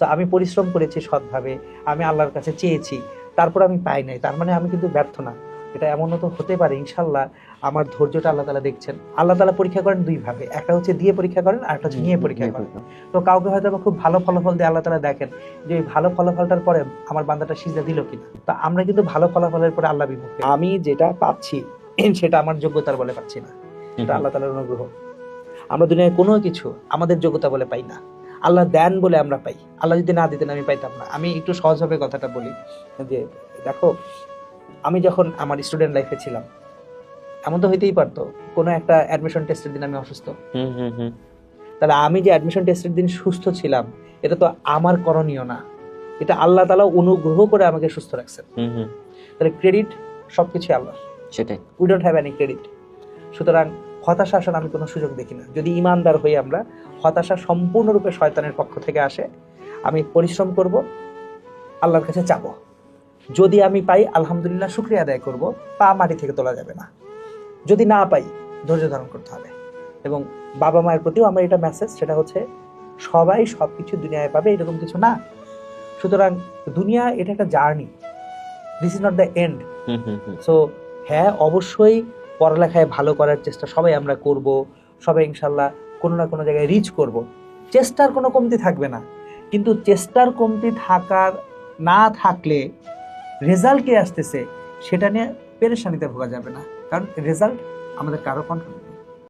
তো আমি পরিশ্রম করেছি সৎভাবে আমি আল্লাহর কাছে চেয়েছি তারপর আমি পাই নাই তার মানে আমি কিন্তু ব্যর্থ না। এটা এমনও তো হতে পারে ইনশাল্লাহ আমার ধৈর্যটা আল্লাহ তালা দেখছেন। আল্লাহ তালা পরীক্ষা করেন দুই ভাবে একটা হচ্ছে দিয়ে পরীক্ষা করেন আর একটা হচ্ছে নিয়ে পরীক্ষা করেন। তো কাউকে হয়তো খুব ভালো ফলাফল দিয়ে আল্লাহ তালা দেখেন যে ওই ভালো ফলাফলটার পরে আমার বান্দাটা সিজা দিল কিনা। তো আমরা কিন্তু ভালো ফলাফলের পরে আল্লাহ বিমুখে। আমি যেটা পাচ্ছি সেটা আমার যোগ্যতার বলে পাচ্ছি না। এটা আল্লাহ তালার অনুগ্রহ। আমরা দুনিয়ায় কোনো কিছু আমাদের যোগ্যতা বলে পাই না। আল্লাহ দেন বলে আমরা পাই। আল্লাহ যদি না দিতেন আমি পাইতাম না। আমি একটু সহজভাবে কথাটা বলি। যে দেখো আমি যখন আমার স্টুডেন্ট লাইফে ছিলাম এমন তো হইতেই পারতো কোনো একটা অ্যাডমিশন টেস্টের দিন আমি অসুস্থ। হুম হুম হুম। তাহলে আমি যে অ্যাডমিশন টেস্টের দিন সুস্থ ছিলাম এটা তো আমার করণীয় না। এটা আল্লাহ তালা অনুগ্রহ করে আমাকে সুস্থ রাখছেন। হুম হুম। তাহলে ক্রেডিট সবকিছু আল্লাহ সেটাই। We don't have any credit সুতরাং হতাশা আসার আমি কোনো সুযোগ দেখি না। যদি ইমানদার হই আমরা হতাশা সম্পূর্ণরূপে শয়তানের পক্ষ থেকে আসে আমি পরিশ্রম করব আল্লাহর কাছে চাব। যদি আমি পাই আলহামদুলিল্লাহ শুক্রিয়া আদায় করব পা মাটি থেকে তোলা যাবে না। যদি না পাই ধৈর্য ধারণ করতে হবে। এবং বাবা মায়ের প্রতিও আমার এটা মেসেজ সেটা হচ্ছে সবাই সব কিছু দুনিয়ায় পাবে এরকম কিছু না। সুতরাং দুনিয়া এটা একটা journey. This is not the end so হ্যাঁ অবশ্যই পড়ালেখায় ভালো করার চেষ্টা সবাই আমরা করব, সবাই ইনশাল্লাহ কোনো না কোনো জায়গায় রিচ করব। চেষ্টার কোনো কমতি থাকবে না। কিন্তু চেষ্টার কমতি থাকার, না থাকলে রেজাল্ট কে আসতেছে, সেটা নিয়ে পেরেশানিতে ভোগা যাবে না। কারণ রেজাল্ট আমাদের কারও কন্ট্রোল